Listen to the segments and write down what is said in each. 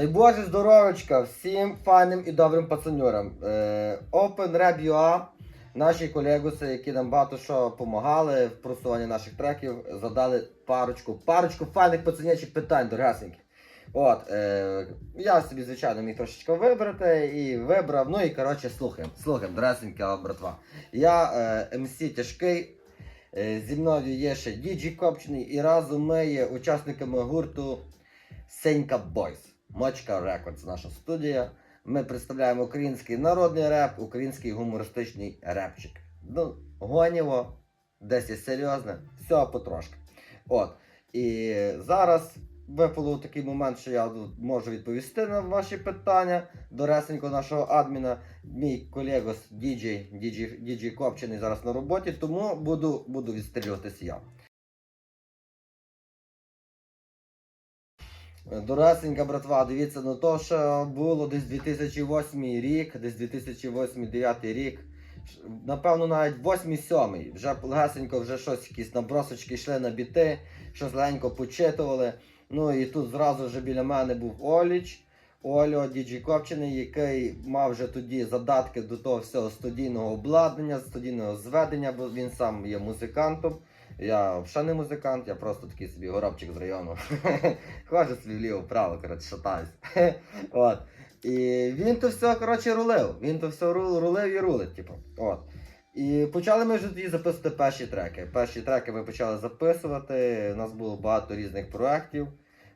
Дай Боже здоровечка всім файним і добрим пацанюрам. Е, Open Rap UA, наші колегуси, які нам багато що допомагали в просуванні наших треків, задали парочку, парочку файних пацанячих питань, дорогасенькі. От, е, я собі, звичайно, міг трошечки вибрати і вибрав. Ну і коротше, слухаємо. Слухаємо, дорогасенька братва. Я е, MC тяжкий. Е, зі мною є ще Діджі Копчений, і разом ми є учасниками гурту Сенька Бойс. Мочка Рекордс, наша студія. Ми представляємо український народний реп, український гумористичний репчик. Ну, гоніво, десь є серйозне, все потрошки. От. І зараз випало такий момент, що я можу відповісти на ваші питання до ресенько нашого адміна. Мій колегос діджей, діджей Копчений зараз на роботі, тому буду, буду відстрілюватися я. Доресенька братва, дивіться на те, що було десь 2008 рік, десь 2008-2009 рік. Напевно, навіть 8-7. Вже легесенько вже щось якісь набросочки йшли на біти, щось легенько почитували. Ну і тут зразу вже біля мене був Оліч, Ольо Діджі Копчений, який мав вже тоді задатки до того всього студійного обладнання, студійного зведення, бо він сам є музикантом. Я взагалі не музикант, я просто такий собі горобчик з району. Ходжу собі вліво-вправо, коротше, шатаюсь. От. І він то все, коротше, рулив. Він то все рулив і рулить, типу. От. І почали ми вже тоді записувати перші треки. Перші треки ми почали записувати. У нас було багато різних проєктів.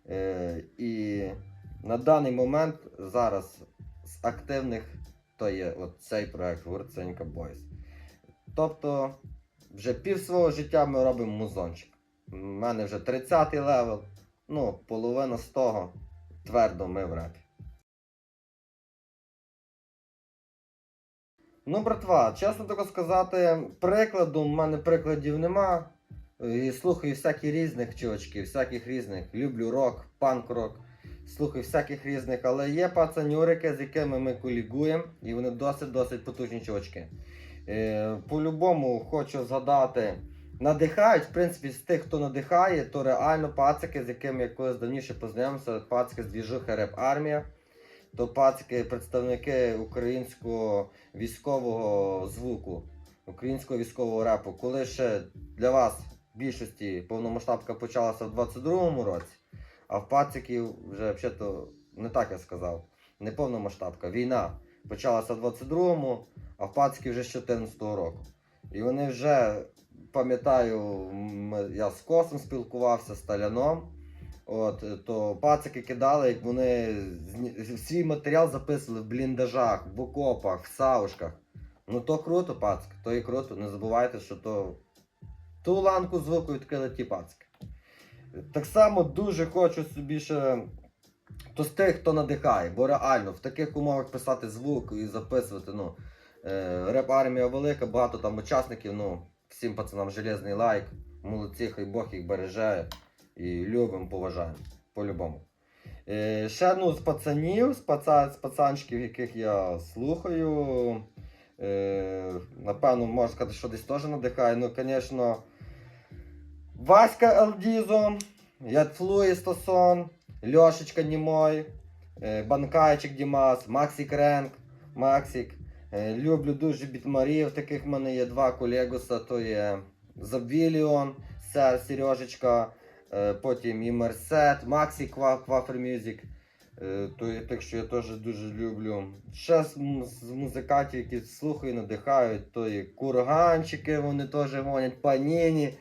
Е, і на даний момент зараз з активних то є от цей проєкт гурт Сенька Бойс. Тобто, вже пів свого життя ми робимо музончик. У мене вже 30-й левел. Ну, половина з того твердо ми в репі. Ну, братва, чесно тако сказати, прикладу, в мене прикладів нема. І слухаю всяких різних чувачків, всяких різних. Люблю рок, панк-рок. Слухаю всяких різних, але є пацанюрики, з якими ми колігуємо, і вони досить-досить потужні чувачки. Е, по-любому хочу згадати. Надихають, в принципі, з тих, хто надихає, то реально пацики, з якими я колись давніше познайомився, пацики з двіжухи Реп Армія. То пацики, представники українського військового звуку, українського військового репу. Коли ще для вас в більшості повномасштабка почалася в 22-му році, а в пациків вже взагалі не так я сказав. Не повномасштабка, війна почалася в 22-му, а в пациків вже з 14-го року. І вони вже, пам'ятаю, я з Косом спілкувався, з Таляном. От, то пацики кидали, як вони свій матеріал записували в бліндажах, в окопах, в саушках. Ну то круто, пацки, то і круто. Не забувайте, що то ту ланку звуку відкрили ті пацки. Так само дуже хочу собі ще то з тих, хто надихає, бо реально в таких умовах писати звук і записувати, ну, реп армія велика, багато там учасників, ну, всім пацанам железний лайк, молодці, хай Бог їх береже і любимо, поважаємо, по-любому. Е, ще ну, з пацанів, з, паца, з пацанчиків, яких я слухаю, е, напевно, можна сказати, що десь теж надихає, ну, звісно, Васька Елдізо, Ядфлуї Стосон, Льошечка Німой, е, Банкайчик Дімас, Максик Ренк, Максик. Е, Люблю дуже бітмарів, таких в мене є два колегуса, то є Забвіліон, Сер Сережечка, е, потім і Мерсет, Максі Квафер Мюзик. Е, тих, що я теж дуже люблю. Ще з, музикантів, які слухаю, надихають, то є курганчики, вони теж гонять, паніні.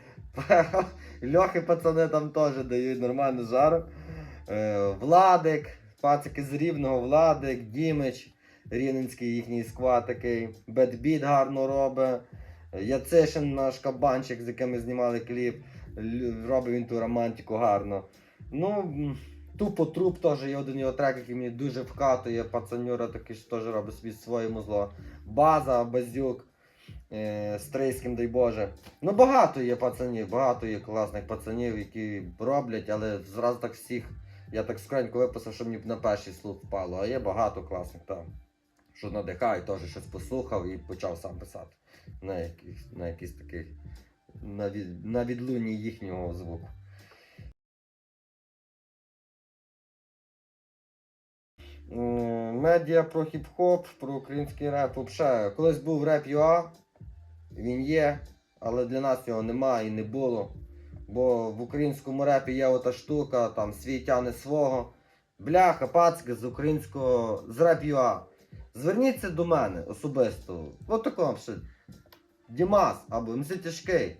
Льохи пацани там теж дають нормальну жару. Е, Владик, пацики з Рівного, Владик, Дімич, Рівненський їхній склад такий. Бедбіт гарно робить. Яцишин наш кабанчик, з яким ми знімали кліп. Робить він ту романтику гарно. Ну, тупо труп теж є один його трек, який мені дуже вкатує. Пацанюра такий ж теж робить собі своє музло. База, Базюк. Е, Стрийським, дай Боже. Ну багато є пацанів, багато є класних пацанів, які роблять, але зразу так всіх. Я так скренько виписав, що мені на перший слух впало. А є багато класних там. Що надихають, теж щось послухав і почав сам писати. На якийсь, на якийсь такий. На, від, на відлунні їхнього звуку. Медіа про хіп-хоп, про український реп. Взагалі, колись був реп ЮА, він є, але для нас його немає і не було. Бо в українському репі є ота штука, там свій тяне свого. Бляха, пацки з українського, з реп ЮА. Зверніться до мене особисто. От такого ще. Дімас або МС тяжкий.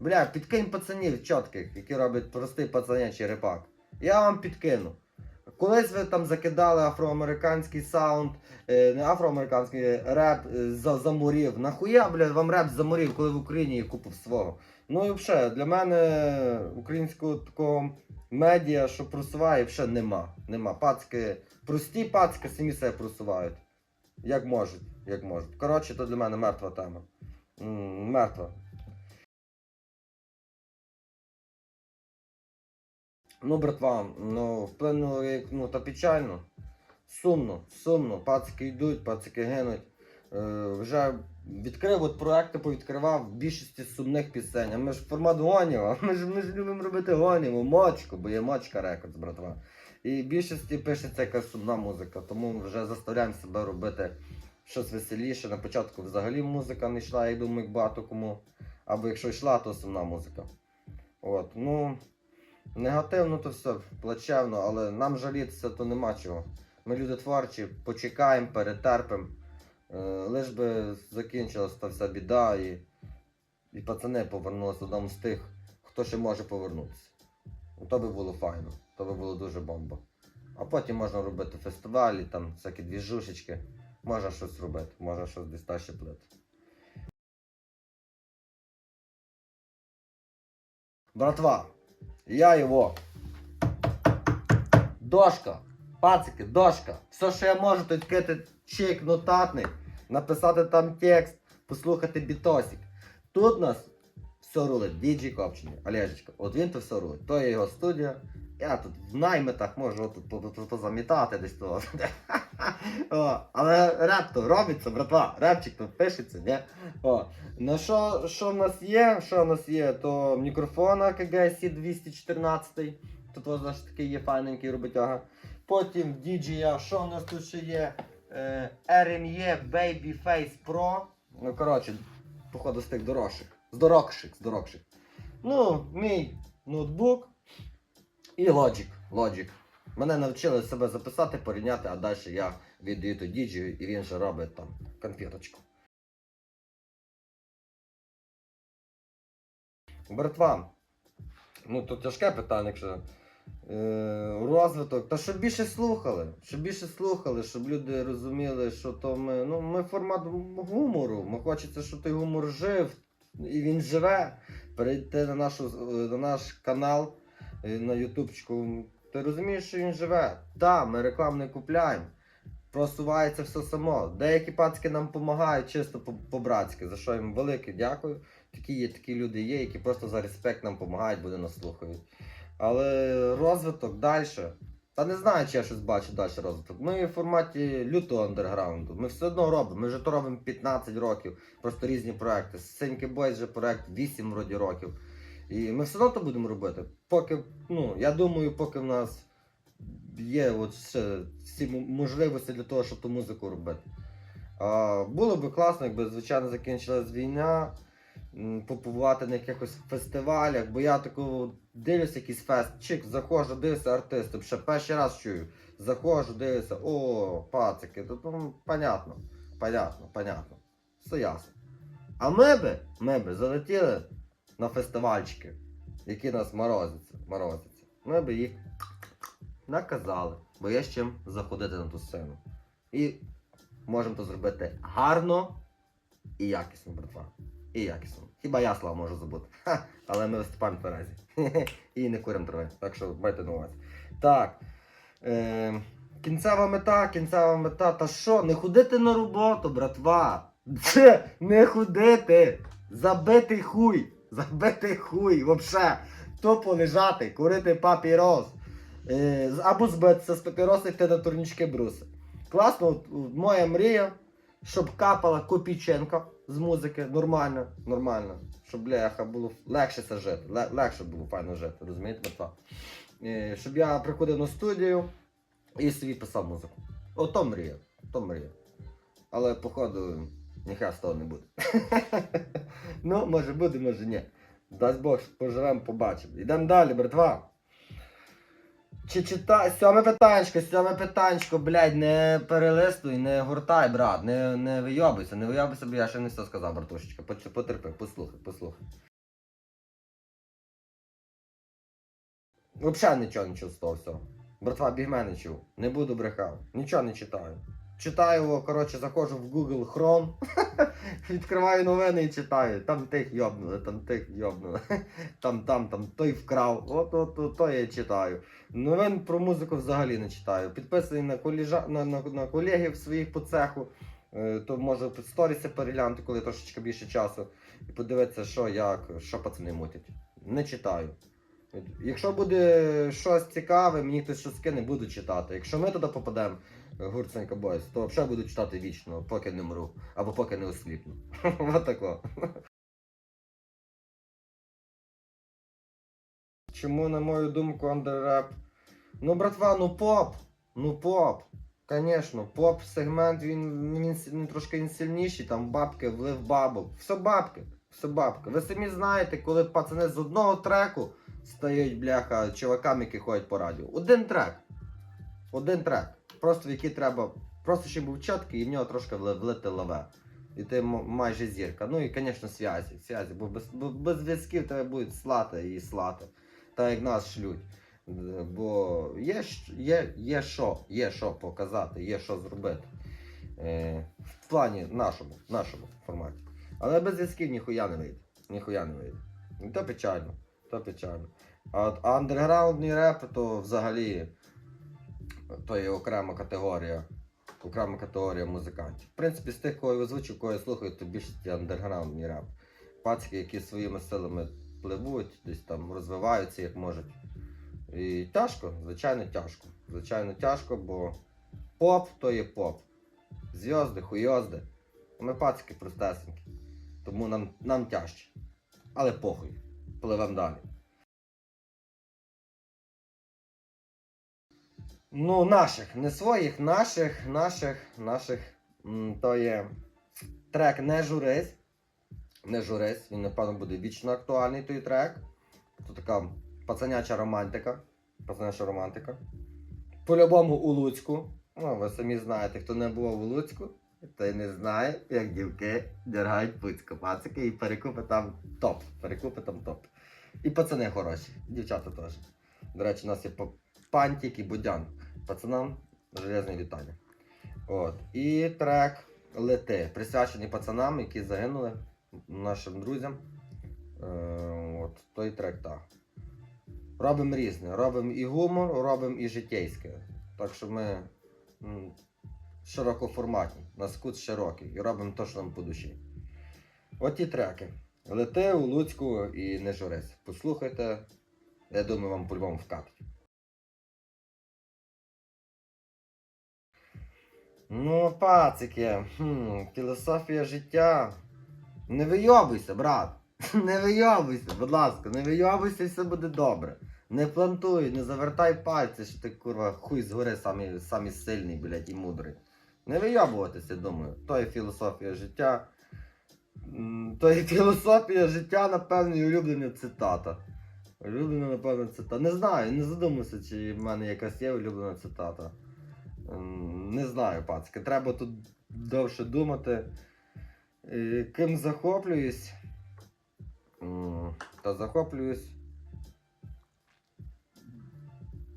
Бля, підкинь пацанів чітких, які роблять простий пацанячий репак. Я вам підкину. Колись ви там закидали афроамериканський саунд, е, не афроамериканський реп е, за заморів. Нахуя, бля, вам реп заморів, коли в Україні є купив свого. Ну і взагалі, для мене українського такого медіа, що просуває, взагалі нема. Нема. Пацки, прості пацки самі себе просувають. Як можуть, як можуть. Коротше, то для мене мертва тема. Мертва. Ну, братва, ну, вплинуло як, ну, та печально. Сумно, сумно. Пацики йдуть, пацики гинуть. Е, вже відкрив от проекти, повідкривав більшості сумних пісень. А ми ж формат гонів, а ми ж, ми ж любимо робити гонів, мочку, бо є мочка рекордс, братва. І в більшості пишеться якась сумна музика, тому вже заставляємо себе робити щось веселіше. На початку взагалі музика не йшла, я думаю, як багато кому. Або якщо йшла, то сумна музика. От, ну. Негативно то все, плачевно, але нам жалітися то нема чого. Ми люди творчі, почекаємо, перетерпимо. Е, лиш би закінчилась та вся біда і, і пацани повернулися додому з тих, хто ще може повернутися. Ну, То би було файно, то би було дуже бомба. А потім можна робити фестивалі, там всякі двіжушечки. Можна щось робити, можна щось десь та плити. Братва, я його. Дошка. Пацики, дошка. Все, що я можу, то відкрити чек нотатний, написати там текст, послухати бітосик. Тут нас все рулить. Діджі Копчені, Олежечка. От він то все рулить. То є його студія. Я тут в наймитах можу тут по- по- позамітати десь того. О, але реп то робиться, братва. Репчик то пишеться, ні? О, Ну що, що в нас є? Що в нас є? То мікрофон AKG C214. Тут наш такий є файненький роботяга. Потім DJ, що в нас тут ще є? Е, RME Babyface Pro. Ну, коротше, походу з тих дорожчих. З дорогших, з дорогших. Ну, мій ноутбук і Logic. Logic. Мене навчили себе записати, порівняти, а далі я віддаю то діджію і він же робить там конфеточку. Братва, ну то тяжке питання, якщо е, розвиток. Та щоб більше слухали, щоб більше слухали, щоб люди розуміли, що то ми. Ну, ми формат гумору. Ми хочеться, щоб той гумор жив, і він живе. Перейти на, нашу, е, на наш канал на Ютубчику. Ти розумієш, що він живе. Так, ми рекламу не купляємо. Просувається все само. Деякі пацки нам допомагають чисто по- по-братськи, за що їм велике дякую. Такі є, такі люди є, які просто за респект нам допомагають, буде нас слухають. Але розвиток далі. Та не знаю, чи я щось бачу далі розвиток. Ми в форматі лютого андерграунду. Ми все одно робимо. Ми вже то робимо 15 років. Просто різні проекти. Синьки Бойс вже проект 8 вроді років. І ми все одно будемо робити. Поки, ну, я думаю, поки в нас є от ще всі можливості для того, щоб ту музику робити. А, було б класно, якби звичайно закінчилась війна, побувати на якихось фестивалях, бо я таку дивлюся якийсь фест, чик, заходжу, дивлюся артисти, ще перший раз чую. Заходжу, дивлюся, о, пацики, то ну, понятно, понятно, понятно. Все ясно. А ми би, ми би залетіли на фестивальчики, які нас морозяться, морозяться. Ми би їх наказали, бо є з чим заходити на ту сцену. І можемо то зробити гарно і якісно, братва. І якісно. Хіба я слава можу забути. Ха, але ми виступаємо Терезі. І не куримо трави. Так що майте на увазі. Так. Е, кінцева мета, кінцева мета. Та що? Не ходити на роботу, братва. Це не ходити. Забитий хуй. Забитий хуй. Вообще. Тупо лежати, курити папірос. Е, або збитися з папіроса йти на турнічки бруси. Класно, от, моя мрія, щоб капала копійченка з музики, нормально, нормально. Щоб бляха було легше це жити, ле- легше було файно жити, розумієте, братва? Е, щоб я приходив на студію і собі писав музику. Ото мрія, то мрія. Але походу ніхай з того не буде. ну, може буде, може ні. Дасть Бог, поживемо, побачимо. Йдемо далі, братва. Чи читай, сьоме питанечко, сьоме питанечко, блядь, не перелистуй, не гуртай, брат, не, не вийобуйся, не вийобуйся, бо я ще не все сказав, братушечка. Потерпи, послухай, послухай. Взагалі нічого не чув з того всього. Братва, бігме не чув. Не буду брехав. Нічого не читаю. Читаю коротше, заходжу в Google Chrome, відкриваю новини і читаю. Там тих йобнули, там тих йобнули. Там, там, там, той вкрав. От, от, от, то я читаю. Новин про музику взагалі не читаю. Підписаний на, коліжа... на, на, на колегів своїх по цеху. Е, То можу сторіси переглянути, коли трошечки більше часу. І подивитися, що, як, що пацани мутять. Не читаю. Якщо буде щось цікаве, мені хтось щось скине, буду читати. Якщо ми туди попадемо, гурт Сенька Бойс, то взагалі буду читати вічно, поки не мру. Або поки не осліпну. Вот тако. Чому, на мою думку, андерреп? Ну, братва, ну поп. Ну поп. Конечно, поп сегмент він, він, він трошки він сильніший, там бабки, влив бабок. Все бабки, все бабки. Ви самі знаєте, коли пацани з одного треку стають, бляха, чуваками, які ходять по радіо. Один трек. Один трек. Просто в який треба. Просто щоб був чіткий і в нього трошки влити лаве. І ти майже зірка. Ну і, звісно, зв'язі. зв'язі. Бо без, без зв'язків тебе будуть слати і слати. Так як нас шлють. Бо є, є, є що, є що показати, є що зробити. Е, в плані нашому, нашому форматі. Але без зв'язків ніхуя не вийде. Ніхуя не вийде. І то печально. То печально. А от андерграундний реп, то взагалі то є окрема категорія. Окрема категорія музикантів. В принципі, з тих, кого я озвучив, кого я слухаю, то більшість андерграундний реп. Пацки, які своїми силами пливуть, десь там розвиваються як можуть. І тяжко, звичайно, тяжко. Звичайно, тяжко, бо поп то є поп. Зв'язди, хуйозди. Ми пацики простесенькі. Тому нам, нам тяжче. Але похуй. Пливемо далі. Ну, наших, не своїх, наших, наших, наших. То є трек Не журись. Не журись, він, напевно, буде вічно актуальний той трек. Це така пацаняча романтика. Пацаняча романтика. По-любому у Луцьку. Ну, ви самі знаєте, хто не був у Луцьку, той не знає, як дівки дергають пуцько. Пацики і перекупи там топ. Перекупи там топ. І пацани хороші, дівчата теж. До речі, у нас є пантік і будян. Пацанам железне вітання. От. І трек Лети, присвячений пацанам, які загинули, нашим друзям. Е, от, той трек так. Робимо різне. Робимо і гумор, робимо і житейське. Так що ми широкоформатні, нас кут широкий і робимо те, що нам по душі. От ті треки. Лети у Луцьку і не журись. Послухайте, я думаю, вам по-любому вкатить. Ну, пацики, хм, філософія життя. Не вийобуйся, брат. Не вийобуйся, будь ласка, не вийобуйся і все буде добре. Не плантуй, не завертай пальці, що ти курва хуй згори самий, самий сильний, блядь, і мудрий. Не вийобуватися, думаю. То є філософія життя. То є філософія життя, напевно, і улюблена цитата. Улюблена, напевно, цитата. Не знаю, не задумався, чи в мене якась є улюблена цитата. Не знаю, пацки. Треба тут довше думати. Е, Ким захоплююсь? Та захоплююсь.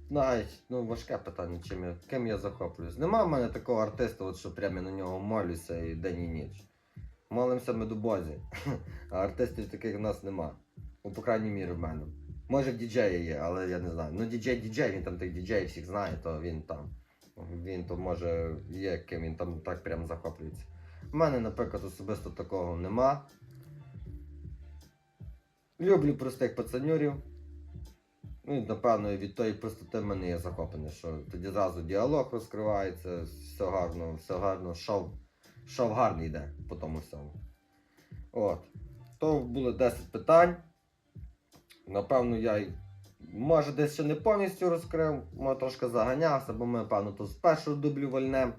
Навіть, ну, важке питання, чим я, ким я захоплююсь. Нема в мене такого артиста, от, що прямо на нього молюся і день і ніч. Молимося ми до Бозі. А артистів таких в нас нема. Ну, по крайній мірі, в мене. Може в діджея є, але я не знаю. Ну, діджей діджей, він там тих діджеїв всіх знає, то він там. Він то може є ким він там так прям захоплюється. У мене, наприклад, особисто такого нема. Люблю простих пацанюрів. Ну, і, напевно, від тої простоти в мене є захоплене, що тоді зразу діалог розкривається, все гарно, все гарно, шов, шов гарний йде по тому всьому. От. То було 10 питань. Напевно, я Може, десь ще не повністю розкрив, може трошки заганявся, бо ми, певно, то з першого дублю вольнем.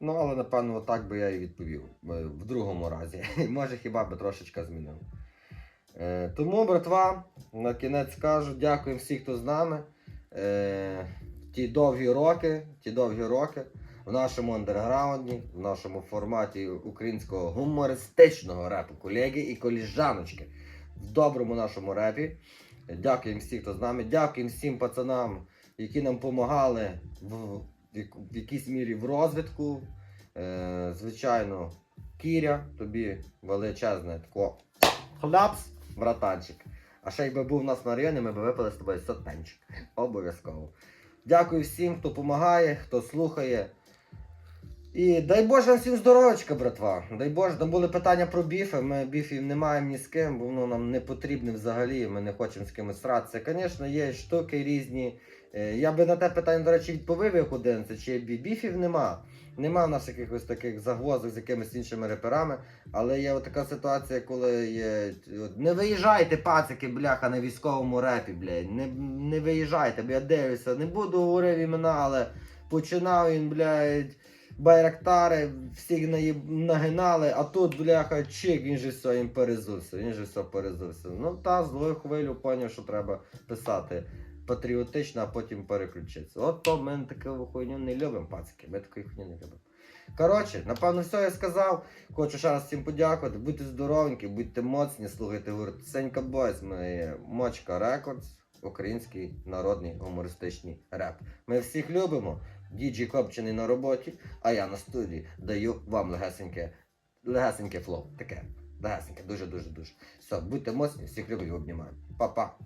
Ну, але напевно, так би я і відповів е, в другому разі. Може, хіба би трошечки змінив. Е, тому, братва, на кінець скажу, дякую всім, хто з нами. Е, ті довгі роки, ті довгі роки в нашому андерграунді, в нашому форматі українського гумористичного репу, колеги і коліжаночки в доброму нашому репі. Дякуємо всім, хто з нами. Дякуємо всім пацанам, які нам допомагали в, в, якійсь мірі в розвитку. Е, звичайно, Кіря, тобі величезне тако хлопс, братанчик. А ще якби був у нас на районі, ми б випили з тобою сотенчик. Обов'язково. Дякую всім, хто допомагає, хто слухає. І дай Боже всім здоров'ячка, братва. Дай Боже, там були питання про біфи. Ми біфів не маємо ні з ким, бо воно нам не потрібне взагалі. Ми не хочемо з кимось сратися. Звісно, є штуки різні. Е, Я би на те питання, до речі, відповів як один, це чи бі- біфів нема. Нема в нас якихось таких загвоздок з якимись іншими реперами. Але є така ситуація, коли є. Не виїжджайте, пацики, бляха, на військовому репі, блядь. Не, не виїжджайте, бо я дивлюся. Не буду говорити імена, але починав він, блядь, байрактари, всіх нагинали, а тут, бляха, чик, він же все їм перезувся, він же все перезувся. Ну та злою хвилю поняв, що треба писати патріотично, а потім переключитися. От то ми таку хуйню не любимо, пацики, ми такої хуйні не любимо. Коротше, напевно, все я сказав. Хочу ще раз всім подякувати. Будьте здоровенькі, будьте моцні, слухайте гурт Сенька Бойс. Ми Мочка Рекордс, український народний гумористичний реп. Ми всіх любимо. Діджі Копчений на роботі, а я на студії даю вам легесеньке, легесеньке флоу. Таке. Легесеньке, дуже-дуже дуже. Все, будьте моцні, всіх люблю, обнімаю. Па-па.